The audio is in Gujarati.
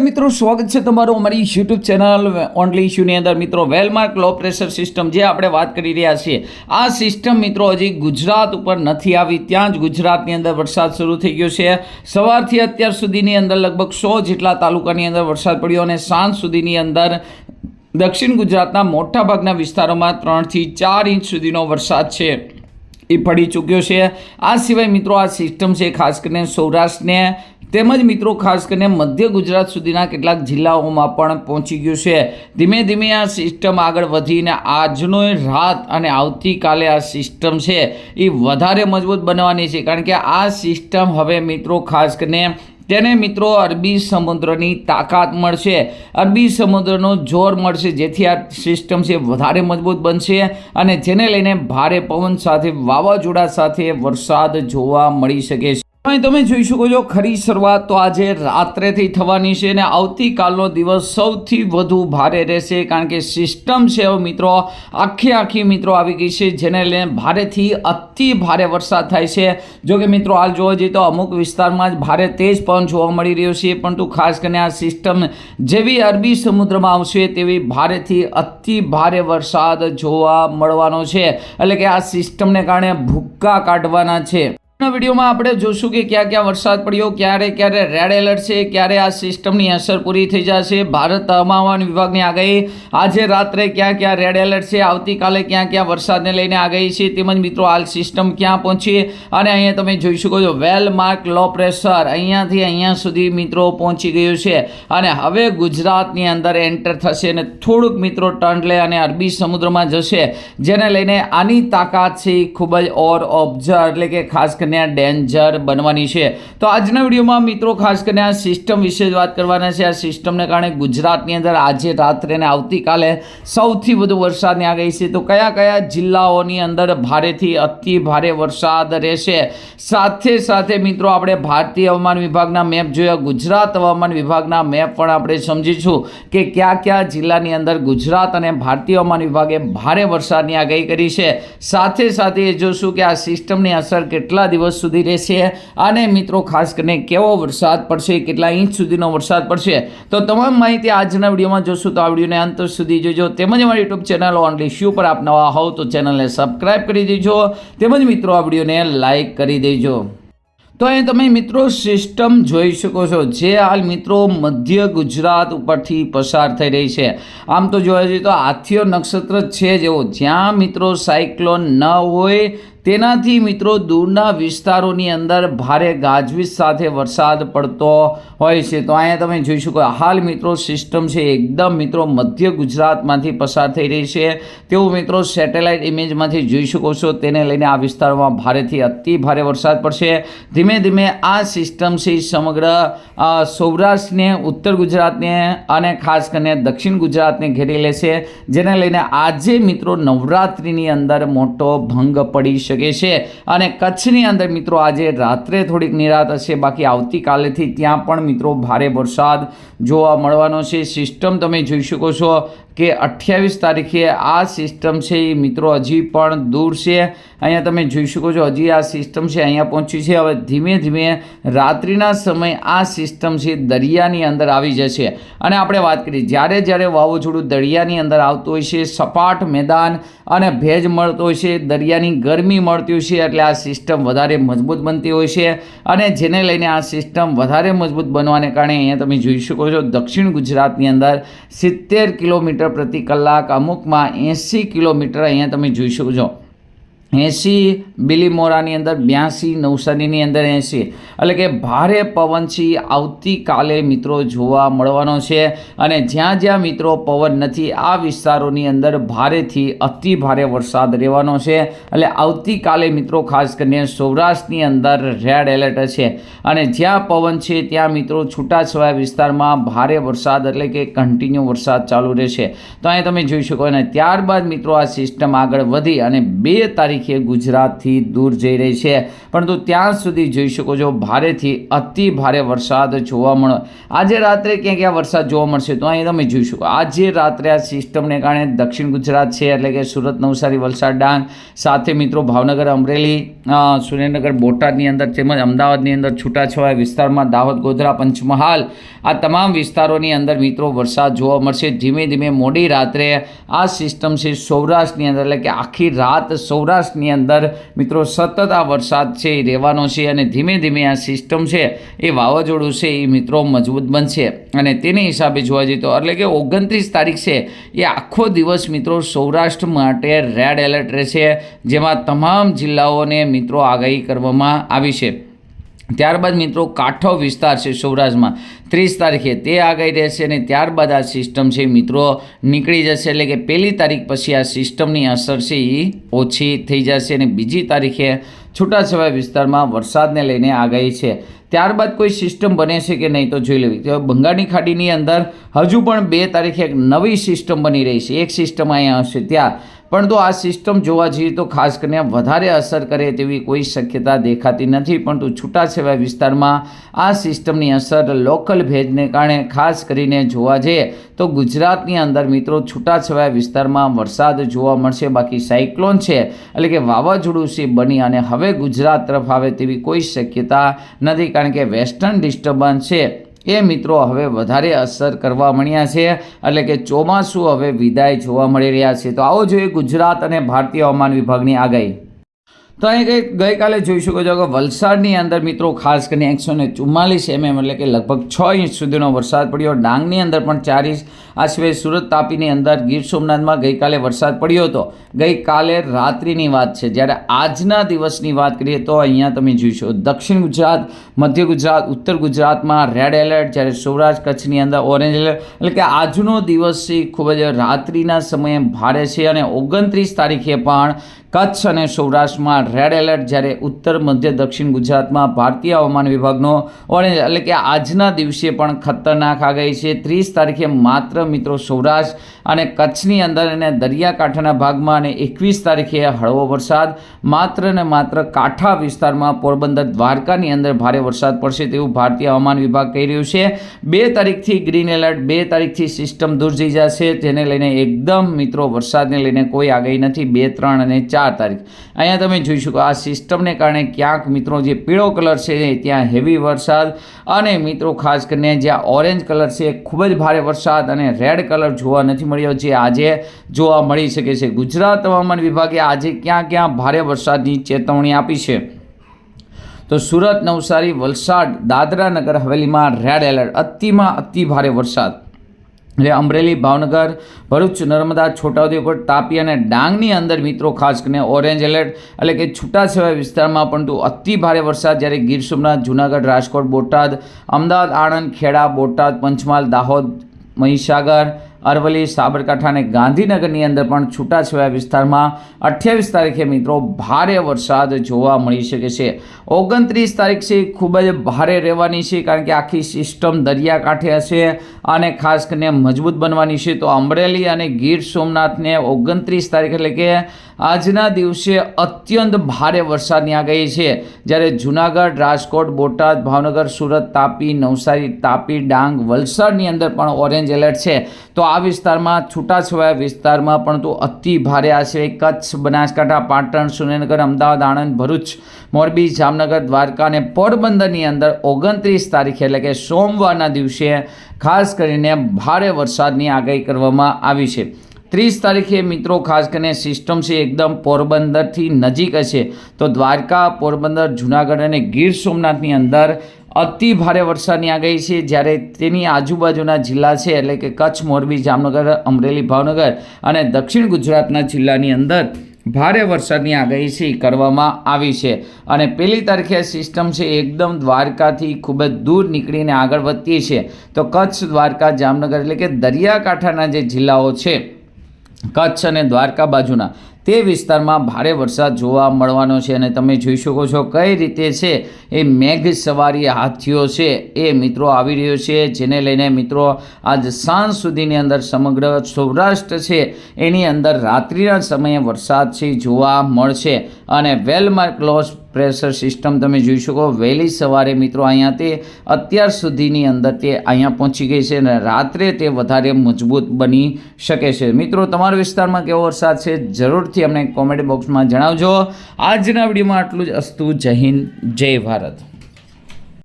મિત્રો, સ્વાગત છે તમારું અમારી યુટ્યુબ ચેનલ ઓનલી ઇશ્યુની અંદર. મિત્રો વેલમાર્ક લો પ્રેશર સિસ્ટમ જે આપણે વાત કરી રહ્યા છીએ, આ સિસ્ટમ મિત્રો હજી ગુજરાત ઉપર નથી આવી. ત્યાં જ ગુજરાતની અંદર વરસાદ શરૂ થઈ ગયો છે. સવારથી અત્યાર સુધીની અંદર લગભગ સો જેટલા તાલુકાની અંદર વરસાદ પડ્યો અને સાંજ સુધીની અંદર દક્ષિણ ગુજરાતના મોટાભાગના વિસ્તારોમાં ત્રણથી ચાર ઇંચ સુધીનો વરસાદ છે. એ પડી ચૂક્યો છે. આ સિવાય મિત્રો, આ સિસ્ટમ છે ખાસ કરીને સૌરાષ્ટ્રને તેમજ મિત્રો, ખાસ કરીને મધ્ય ગુજરાત સુધીના કેટલાક જિલ્લાઓમાં પણ પહોંચી ગયું છે. ધીમે ધીમે આ સિસ્ટમ આગળ વધીને આજનો રાત અને આવતીકાલે આ સિસ્ટમ છે એ વધારે મજબૂત બનવાની છે. કારણ કે આ સિસ્ટમ હવે મિત્રો, ખાસ કરીને તેને મિત્રો અરબી સમુદ્રની તાકાત મળશે. અરબી સમુદ્રનો જોર મળશે, જેથી આ સિસ્ટમ છે વધારે મજબૂત બનશે અને જેને લઈને ભારે પવન સાથે વાવાઝોડા સાથે વરસાદ જોવા મળી શકે છે. તમે જોઈ શકો છો, ખરી શરૂઆત તો આજે રાત્રેથી થવાની છે અને આવતીકાલનો દિવસ સૌથી વધુ ભારે રહેશે કારણ કે સિસ્ટમ છે મિત્રો, આખી આખી મિત્રો આવી ગઈ છે, જેને લઈને ભારેથી અતિ ભારે વરસાદ થાય છે. જો કે મિત્રો, હાલ જોવા જઈએ તો અમુક વિસ્તારમાં જ ભારે તેજ પવન જોવા મળી રહ્યો છે, પરંતુ ખાસ કરીને આ સિસ્ટમ જેવી અરબી સમુદ્રમાં આવશે તેવી ભારેથી અતિ ભારે વરસાદ જોવા મળવાનો છે. એટલે કે આ સિસ્ટમને કારણે ભૂક્કા કાઢવાના છે. આજના વિડીયોમાં આપણે જોશું કે ક્યાં ક્યાં વરસાદ પડ્યો, ક્યારે ક્યારે રેડ એલર્ટ છે, ક્યારે આ સિસ્ટમની અસર પૂરી થઈ જશે. ભારત હવામાન વિભાગની આગાહી, આજે રાત્રે ક્યાં ક્યાં રેડ એલર્ટ છે, આવતીકાલે ક્યાં ક્યાં વરસાદને લઈને આગાહી છે, તેમજ મિત્રો હાલ સિસ્ટમ ક્યાં પહોંચી અને અહીંયા તમે જોઈ શકો છો વેલ માર્ક લો પ્રેશર અહીંયાથી અહીંયા સુધી મિત્રો પહોંચી ગયું છે. અને હવે ગુજરાતની અંદર એન્ટર થશે અને થોડુંક મિત્રો ટર્ન લે અને અરબી સમુદ્રમાં જશે, જેને લઈને આની તાકાત છે ખૂબ જ ઓર ઓબ્ઝર્વ એટલે કે ખાસ કરીને આ ડેન્જર બનવાની છે. તો આજના વિડીયોમાં મિત્રો ખાસ કરીને આ સિસ્ટમ વિશે જ વાત કરવાના છે. આ સિસ્ટમને કારણે ગુજરાતની અંદર આજે રાત્રે અને આવતીકાલે સૌથી વધુ વરસાદની આગાહી છે. તો કયા કયા જિલ્લાઓની અંદર ભારેથી અતિ ભારે વરસાદ રહેશે? સાથે સાથે મિત્રો આપણે ભારતીય હવામાન વિભાગના મેપ જોયા. ગુજરાત હવામાન વિભાગના મેપ પણ આપણે સમજીશું કે કયા કયા જિલ્લાની અંદર ગુજરાત અને ભારતીય હવામાન વિભાગે ભારે વરસાદની આગાહી કરી છે. સાથે સાથે એ જોશું કે આ સિસ્ટમની અસર કેટલા દિવસ સુધી રહેશે. અને મિત્રો, ખાસ કરીને કેવો વરસાદ પડશે, કેટલા ઇંચ સુધીનો વરસાદ પડશે, તો તમામ માહિતી આજના વિડીયોમાં જોશું. તો આ વિડીયોને અંત સુધી જોજો. તેમજ અમારી યુટ્યુબ ચેનલ ઓનલી શ્યુ પર આપ નવા હોવ, તો ચેનલને સબસ્ક્રાઈબ કરી દેજો. તેમજ મિત્રો, આ વિડીયોને લાઇક કરી દેજો. તો અહીં તમે મિત્રો, સિસ્ટમ જોઈ શકો છો. જે હાલ મિત્રો, મધ્ય ગુજરાત ઉપરથી પસાર થઈ રહી છે. આમ તો જોવા જઈએ તો હાથીઓ નક્ષત્ર છે જેવો. જ્યાં મિત્રો સાયક્લોન ન હોય તેનાથી મિત્રો દૂરના વિસ્તારોની અંદર ભારે ગાજવીજ સાથે વરસાદ પડતો હોય છે. તો અહીંયા તમે જોઈ શકો, હાલ મિત્રો સિસ્ટમ છે એકદમ મિત્રો મધ્ય ગુજરાતમાંથી પસાર થઈ રહી છે. તેવું મિત્રો સેટેલાઇટ ઇમેજમાંથી જોઈ શકો છો. તેને લઈને આ વિસ્તારોમાં ભારેથી અતિ ભારે વરસાદ પડશે. ધીમે ધીમે આ સિસ્ટમ છે સમગ્ર સૌરાષ્ટ્રને, ઉત્તર ગુજરાતને અને ખાસ કરીને દક્ષિણ ગુજરાતને ઘેરી લેશે. જેને લઈને આજે મિત્રો નવરાત્રિની અંદર મોટો ભંગ પડી શકે છે. અને કચ્છની અંદર મિત્રો આજે રાત્રે થોડીક નિરાત હશે, બાકી આવતીકાલેથી ત્યાં પણ મિત્રો ભારે વરસાદ જોવા મળવાનો છે. સિસ્ટમ તમે જોઈ શકો છો કે અઠ્યાવીસ તારીખે આ સિસ્ટમ છે એ મિત્રો હજી પણ દૂર છે. અહીંયા તમે જોઈ શકો છો હજી આ સિસ્ટમ છે અહીંયા પહોંચી છે. હવે ધીમે ધીમે રાત્રિના સમયે આ સિસ્ટમ છે દરિયાની અંદર આવી જશે. અને આપણે વાત કરીએ, જ્યારે જ્યારે વાવાઝોડું દરિયાની અંદર આવતું હોય છે, સપાટ મેદાન અને ભેજ મળતો હોય છે, દરિયાની ગરમી મળતી હોય છે એટલે આ સિસ્ટમ વધારે મજબૂત બનતી હોય છે અને જેને લઈને આ સિસ્ટમ વધારે મજબૂત બનવાને કારણે અહીંયા તમે જોઈ શકો છો દક્ષિણ ગુજરાતની અંદર સિત્તેર કિલોમીટર પ્રતિ કલાક, અમુકમાં એંસી કિલોમીટર અહીંયા તમે જોઈ શકો છો. એંસી બિલીમોરાની અંદર બ્યાસી નવસારીની અંદર એંસી એટલે કે ભારે પવન છે આવતીકાલે મિત્રો જોવા મળવાનો છે. અને જ્યાં જ્યાં મિત્રો પવન નથી, આ વિસ્તારોની અંદર ભારેથી અતિ ભારે વરસાદ રહેવાનો છે. એટલે આવતીકાલે મિત્રો ખાસ કરીને સૌરાષ્ટ્રની અંદર રેડ એલર્ટ છે. અને જ્યાં પવન છે ત્યાં મિત્રો છૂટાછવાયા વિસ્તારમાં ભારે વરસાદ એટલે કે કન્ટિન્યુ વરસાદ ચાલુ રહેશે. તો અહીં તમે જોઈ શકો અને ત્યારબાદ મિત્રો આ સિસ્ટમ આગળ વધી અને બે તારીખ તારીખે ગુજરાતથી દૂર જઈ રહી છે. પરંતુ ત્યાં સુધી જોઈ શકો છો ભારેથી અતિ ભારે વરસાદ જોવા મળે આજે રાત્રે ક્યાં ક્યાં વરસાદ જોવા મળશે તો અહીં તમે જોઈ શકો. આજે રાત્રે આ સિસ્ટમને કારણે દક્ષિણ ગુજરાત છે એટલે કે સુરત, નવસારી, વલસાડ, ડાંગ, સાથે મિત્રો ભાવનગર, અમરેલી સુરેન્દ્રનગર, બોટાદની અંદર તેમજ અમદાવાદની અંદર છૂટાછવાયા વિસ્તારમાં દાહોદ, ગોધરા, પંચમહાલ આ તમામ વિસ્તારોની અંદર મિત્રો વરસાદ જોવા મળશે. ધીમે ધીમે મોડી રાત્રે આ સિસ્ટમ છે સૌરાષ્ટ્રની અંદર એટલે કે આખી રાત સૌરાષ્ટ્રની અંદર મિત્રો સતત આ વરસાદ છે, એ રહેવાનો છે અને ધીમે ધીમે આ સિસ્ટમ છે, એ વાવાઝોડું છે, એ મિત્રો મજબૂત બનશે. અને તેની હિસાબે જોવા જઈએ તો એટલે કે ઓગણત્રીસ તારીખ છે, એ આખો દિવસ મિત્રો સૌરાષ્ટ્ર માટે રેડ એલર્ટ રહેશે, જેમાં તમામ જિલ્લાઓને મિત્રો આગાહી કરવામાં આવી છે. ત્યારબાદ મિત્રો કાંઠો વિસ્તાર છે સૌરાષ્ટ્રમાં. ત્રીસ તારીખે તે આગળ રહેશે અને ત્યારબાદ આ સિસ્ટમ છે મિત્રો નીકળી જશે એટલે કે પહેલી તારીખ પછી આ સિસ્ટમની અસર છે એ ઓછી થઈ જશે અને બીજી તારીખે છૂટાછવાયા વિસ્તારમાં વરસાદને લઈને આગાહી છે. ત્યારબાદ કોઈ સિસ્ટમ બને છે કે નહીં તો જોઈ લેવી. તો બંગાળની ખાડીની અંદર હજુ પણ બે તારીખે એક નવી સિસ્ટમ બની રહી છે. એક સિસ્ટમ અહીંયા હશે ત્યાં. પરંતુ આ સિસ્ટમ જોવા જઈએ તો ખાસ કરીને વધારે અસર કરે તેવી કોઈ શક્યતા દેખાતી નથી, પરંતુ છૂટાછવાયા વિસ્તારમાં આ સિસ્ટમની અસર લોકલ ભેજને કારણે ખાસ કરીને જોવા જઈએ તો ગુજરાતની અંદર મિત્રો છૂટાછવાયા વિસ્તારમાં વરસાદ જોવા મળશે, બાકી સાયક્લોન છે એટલે કે વાવાઝોડું છે બની અને હવે ગુજરાત તરફ આવે તેવી કોઈ શક્યતા નથી, કારણ કે વેસ્ટર્ન ડિસ્ટર્બન્સ છે. એ મિત્રો હવે વધારે અસર કરવા મળ્યા છે. એટલે કે ચોમાસું હવે વિદાય જોવા મળી રહ્યા છે. તો આવો જોઈએ ગુજરાત અને ભારતીય હવામાન વિભાગની આગાહી. તો અહીં ગઈ ગઈકાલે જોઈ શકો છો કે વલસાડની અંદર મિત્રો, ખાસ કરીને એકસો ને ચુમ્માલીસ એમએમ એટલે કે લગભગ છ ઇંચ સુધીનો વરસાદ પડ્યો. ડાંગની અંદર પણ ચાર ઇંચ આ સિવાય સુરત તાપીની અંદર ગીર સોમનાથમાં ગઈકાલે વરસાદ પડ્યો હતો. ગઈકાલે રાત્રિની વાત છે. જ્યારે આજના દિવસની વાત કરીએ તો અહીંયા તમે જોઈશો દક્ષિણ ગુજરાત, મધ્ય ગુજરાત, ઉત્તર ગુજરાતમાં રેડ એલર્ટ જ્યારે સૌરાષ્ટ્ર કચ્છની અંદર ઓરેન્જ એલર્ટ એટલે કે આજનો દિવસ ખૂબ જ રાત્રિના સમયે ભારે છે અને ઓગણત્રીસ તારીખે પણ કચ્છ અને સૌરાષ્ટ્રમાં રેડ એલર્ટ જ્યારે ઉત્તર, મધ્ય, દક્ષિણ ગુજરાતમાં ભારતીય હવામાન વિભાગનો ઓરેન્જ એટલે કે આજના દિવસે પણ ખતરનાક આગાહી છે. ત્રીસ તારીખે માત્ર મિત્રો સૌરાષ્ટ્ર અને કચ્છની અંદર અને દરિયાકાંઠાના ભાગમાં અને એકવીસ તારીખે હળવો વરસાદ. માત્ર ને માત્ર કાંઠા વિસ્તારમાં પોરબંદર, દ્વારકાની અંદર ભારે વરસાદ પડશે તેવું ભારતીય હવામાન વિભાગ કહી રહ્યું છે. બે તારીખથી ગ્રીન એલર્ટ બે તારીખથી સિસ્ટમ દૂર જઈ જશે. જેને લઈને એકદમ મિત્રો વરસાદને લઈને કોઈ આગાહી નથી. બે, ત્રણ અને ચાર તારીખ. અહીંયા તમે જોઈ શકો આ સિસ્ટમને કારણે ક્યાંક મિત્રો જે પીળો કલર છે ત્યાં હેવી વરસાદ અને મિત્રો ખાસ કરીને જ્યાં ઓરેન્જ કલર છે ખૂબ જ ભારે વરસાદ અને રેડ કલર જોવા નથી મળ્યો, જે આજે જોવા મળી શકે છે. ગુજરાત હવામાન વિભાગે આજે ક્યાં ક્યાં ભારે વરસાદની ચેતવણી આપી છે? તો સુરત, નવસારી, વલસાડ, દાદરા નગર હવેલીમાં રેડ એલર્ટ અતિમાં અતિ ભારે વરસાદ. એટલે અમરેલી, ભાવનગર, ભરૂચ, નર્મદા, છોટાઉદેપુર, તાપી અને ડાંગની અંદર મિત્રો ખાસ કરીને ઓરેન્જ એલર્ટ એટલે કે છૂટાછવાયા વિસ્તારમાં પણ તો અતિ ભારે વરસાદ જ્યારે ગીર સોમનાથ, જૂનાગઢ, રાજકોટ, બોટાદ, અમદાવાદ, આણંદ, ખેડા, બોટાદ, પંચમહાલ, દાહોદ, મહીસાગર અરવલ્લી, સાબરકાંઠા અને ગાંધીનગરની અંદર પણ છૂટાછવાયા વિસ્તારમાં અઠ્યાવીસ તારીખે મિત્રો ભારે વરસાદ જોવા મળી શકે છે. ઓગણત્રીસ તારીખ છે ખૂબ જ ભારે રહેવાની છે કારણ કે આખી સિસ્ટમ દરિયાકાંઠે હશે અને ખાસ કરીને મજબૂત બનવાની છે. તો અમરેલી અને ગીર સોમનાથને ઓગણત્રીસ તારીખ એટલે કે આજના દિવસે અત્યંત ભારે વરસાદની આગાહી છે. જ્યારે જૂનાગઢ, રાજકોટ, બોટાદ, ભાવનગર, સુરત, તાપી, નવસારી, તાપી, ડાંગ, વલસાડની અંદર પણ ઓરેન્જ એલર્ટ છે. તો આ વિસ્તારમાં, છૂટાછવાયા વિસ્તારમાં પણ તો અતિ ભારે આશરે કચ્છ, બનાસકાંઠા, પાટણ, સુરેન્દ્રનગર, અમદાવાદ, આણંદ, ભરૂચ, મોરબી, જામનગર, દ્વારકા અને પોરબંદરની અંદર ઓગણત્રીસ તારીખે એટલે કે સોમવારના દિવસે ખાસ કરીને ભારે વરસાદની આગાહી કરવામાં આવી છે. ત્રીસ તારીખે મિત્રો, ખાસ કરીને સિસ્ટમ છે, એકદમ પોરબંદરથી નજીક હશે તો દ્વારકા, પોરબંદર, જુનાગઢ અને ગીર સોમનાથની અંદર અતિ ભારે વરસાદની આગાહી છે. જ્યારે તેની આજુબાજુના જિલ્લા છે, એટલે કે કચ્છ, મોરબી, જામનગર, અમરેલી, ભાવનગર અને દક્ષિણ ગુજરાતના જિલ્લાની અંદર ભારે વરસાદની આગાહી છે કરવામાં આવી છે. અને પહેલી તારીખે સિસ્ટમ છે, એકદમ દ્વારકાથી ખૂબ જ દૂર નીકળીને આગળ વધતી છે. તો કચ્છ, દ્વારકા, જામનગર, એટલે કે દરિયાકાંઠાના જે જિલ્લાઓ છે કચ્છ અને દ્વારકા બાજુના તે વિસ્તારમાં ભારે વરસાદ જોવા મળવાનો છે અને તમે જોઈ શકો છો કઈ રીતે છે એ મેઘ સવારી હાથીઓ છે એ મિત્રો આવી રહ્યો છે, જેને લઈને મિત્રો આજ સાંજ સુધીની અંદર સમગ્ર સૌરાષ્ટ્ર છે એની અંદર રાત્રિના સમયે વરસાદ છે, જોવા મળશે. અને વેલમાર્ક લોસ પ્રેશર સિસ્ટમ તમે જોઈ શકો, વહેલી સવારે મિત્રો અહીંયા તે અત્યાર સુધીની અંદર તે અહીંયા પહોંચી ગઈ છે અને રાત્રે તે વધારે મજબૂત બની શકે છે. મિત્રો, તમારા વિસ્તારમાં કેવો વરસાદ છે? જરૂરથી અમને કોમેન્ટ બોક્સમાં જણાવજો. આજના વિડીયોમાં આટલું જ. અસ્તુ જય હિન્દ જય ભારત.